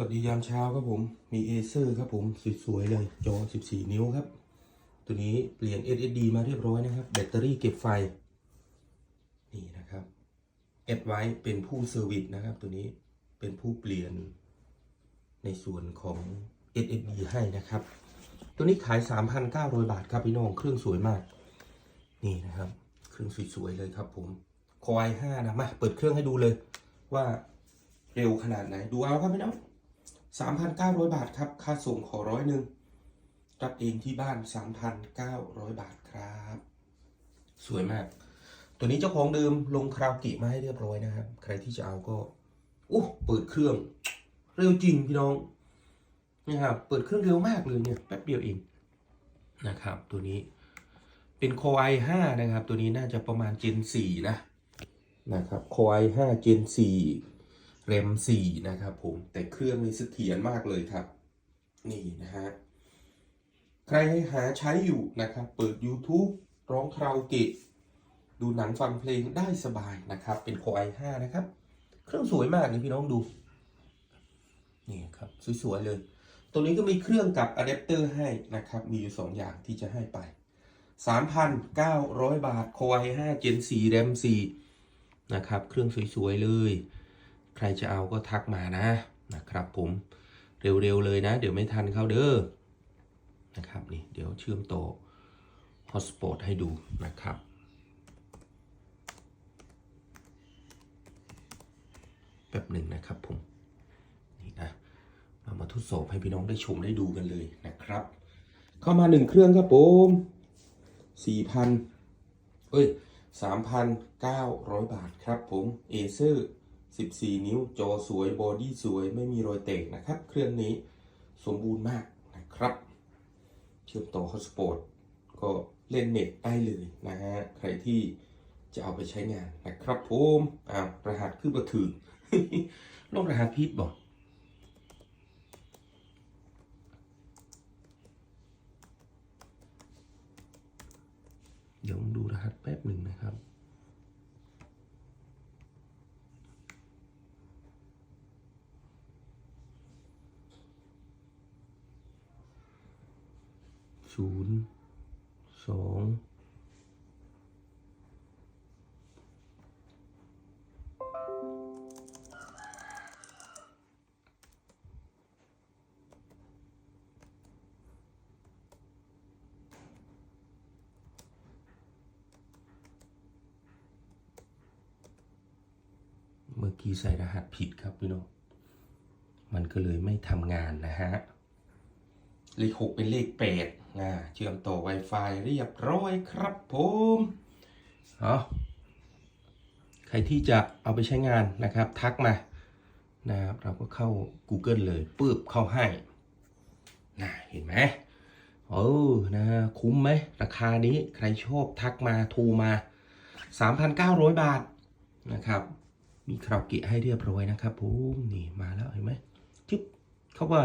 วัสดียามเช้าครับผม มีเอเซอร์ครับผมสวยๆเลย จอ 14 นิ้วครับ ตัวนี้เปลี่ยน SSD มาเรียบร้อยนะครับ แบตเตอรี่เก็บไฟ นี่นะครับเอ็ดไว้เป็นผู้เซอร์วิสนะครับ ตัวนี้เป็นผู้เปลี่ยนในส่วนของ SSD ให้นะครับ ตัวนี้ขาย 3,900 บาทครับพี่น้อง เครื่องสวยมาก นี่นะครับ เครื่องสวยๆเลยครับผมคอย5นะ มา เปิดเครื่องให้ดูเลยว่าเร็วขนาดไหน ดูเอาครับพี่น้อง 3,900 บาทครับ ค่าส่งขอร้อยหนึ่งรับเองที่บ้าน 3,900 บาทครับ สวยมาก ตัวนี้เจ้าของเดิมลงคราวกิมาให้เรียบร้อยนะครับ ใครที่จะเอาก็โอ้เปิดเครื่อง เร็วจริงพี่น้องนี่ครับเปิดเครื่องเร็วมากเลยเนี่ยแป๊บเดียวเองนะครับ ตัวนี้เป็น Core i5 นะครับ ตัวนี้น่าจะประมาณ Gen 4นะนะครับ Core i5 Gen 4 แรม4นะครับผมแต่เครื่องนี้เสถียรมากเลยครับ นี่นะฮะใครหาใช้อยู่นะครับ เปิด YouTube ร้องคาราโอเกะดูหนังฟังเพลงได้สบายนะครับ เป็น Core i5 นะครับ เครื่องสวยมากเลยพี่น้องดูนี่ครับสวยๆเลย ตัวนี้ก็มีเครื่องกับอะแดปเตอร์ให้นะครับ มีอยู่ 2 อย่างที่จะให้ไป 3,900 บาท Core i5 Gen 4 RAM 4นะครับ เครื่องสวยๆเลย ใครจะเอาก็ทักมานะนะครับผมเร็วๆเลยนะ เดี๋ยวไม่ทันเข้าเด้อนะครับนี่เดี๋ยวเชื่อมต่อ Hotspot ให้ดูนะครับแป๊บหนึ่งนะครับผมนี่นะเรามาทดสอบให้พี่น้องได้ชมได้ดูกันเลยนะครับ เข้ามาหนึ่งเครื่องครับผมสี่พันเอ้ยสามพันเก้าร้อยบาทครับผมเอเซอร์ สิบสี่นิ้วจอสวยบอดี้สวยไม่มีรอยแตกนะครับ เครื่องนี้สมบูรณ์มากนะครับ เชื่อมต่อ Hotspot ก็เล่นเน็ตได้เลยนะฮะ ใครที่จะเอาไปใช้งานนะครับผมอ้าวรหัสคือบัถือลงรหัสพิษบอกเดี๋ยวดูรหัสแป๊บหนึ่งนะครับ ศูนย์สองเมื่อกี้ใส่รหัสผิดครับพี่น้อง มันก็เลยไม่ทำงานนะฮะ เลขหกเป็นเลขแปดนะเชื่อมต่อ Wi-Fi เรียบร้อยครับผมเอาใครที่จะเอาไปใช้งานนะครับ ทักมานะครับเราก็เข้า Google เลยปื๊บเข้าให้นะเห็นไหมเออนะคุ้มไหม ราคานี้ใครชอบทักมาโทรมา 3,900 บาทนะครับ มีคาราโอเกะให้เรียบร้อยนะครับผมนี่มาแล้วเห็นไหมจึ๊บเข้าไป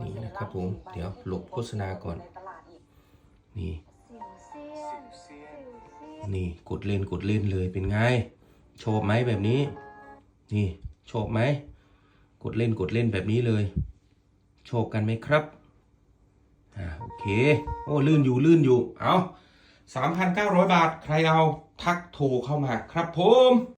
นี่นะครับผม เดี๋ยวหลบโฆษณาก่อน นี่ นี่กดเล่นกดเล่นเลยเป็นไง ชอบไหมแบบนี้ นี่ชอบไหม กดเล่นกดเล่นแบบนี้เลย ชอบกันไหมครับอ่าโอเค โอ้ลื่นอยู่ลื่นอยู่ เอา3,900 บาท ใครเอาทักโทรเข้ามาครับผม